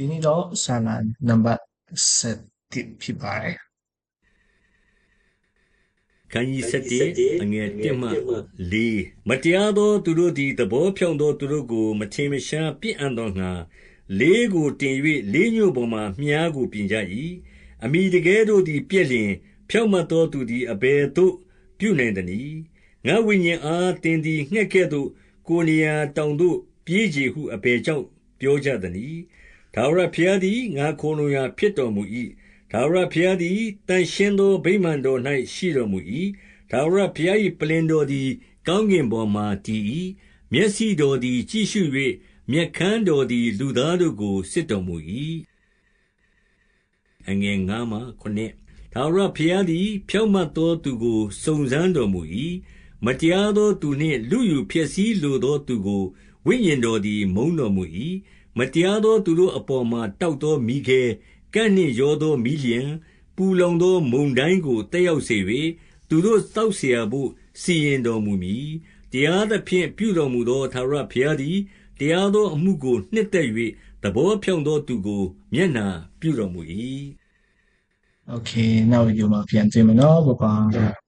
ဒီနေ့တော့ဆာလံနံပါတ်7ဖြစ်ပါတယ်ခန်းကြီး7အငယ်1မှ4မတရားသောသူတို့သည်သဘောဖြောင့်သောသူတို့ကိုမထင်မရှားပြစ်အံ့သောငါလေးကိုတင်၍လေးညို့ပေါ်မှမြားကိုပြင်ကြ၏အမိတကယ်တို့သည်ပြက်လျင်ဖြောင့်မတ်သောသူသည်အဘယ်သို့ပြုနိုင်သနည်းငါဝိညာဉ်အားတင်သည်ငှက်ကဲ့သို့ကိုယ်နေရာတောင်သို့ပြေးကြဟုအဘယ်ကြောင့်ပြောကြသနည်း ဒါဝရဖျားသည် ငါခိုလုံရာဖြစ်တော်မူ၏ထာဝရဘုရားသည်တန်ရှင်းသော ဗိမာန်တော်၌ရှိတော်မူ၏။ထာဝရဘုရား၏ပလ္လင်တော်သည် ကောင်းကင်ပေါ်မှာ တည်၏။မျက်စိတော်သည် ကြည့်ရှု၍မျက်ခမ်းတော်သည် လူသားတို့ကို စစ်တော်မူ၏။ထာဝရဘုရားသည် ဖြောင့်မတ်သောသူကို စုံစမ်းတော်မူ၏။မတရားသောသူနှင့် လုယူဖျက်ဆီးလိုသော သူကို ဝိညာဉ်တော်သည် မုန်းတော်မူ၏။ မတရားသောသူတို့အပေါ်မှာ တောက်သောမီးခဲ၊ကန့်နှင့်ရောသော မီးလျှံ၊ပူလောင်သော မုန်တိုင်းကို သက်ရောက်စေ၍၊သူတို့သောက်စရာဘို့ စီရင်တော်မူမည်။တရားသဖြင့် ပြုတော်မူသော ထာဝရဘုရားသည် တရားသောအမှုကို နှစ်သက်၍၊သဘောဖြောင့်သောသူကို မျက်နှာပြုတော်မူ၏။ Okay, now you are ပြန်တွေ့မယ်နော် ဘုရား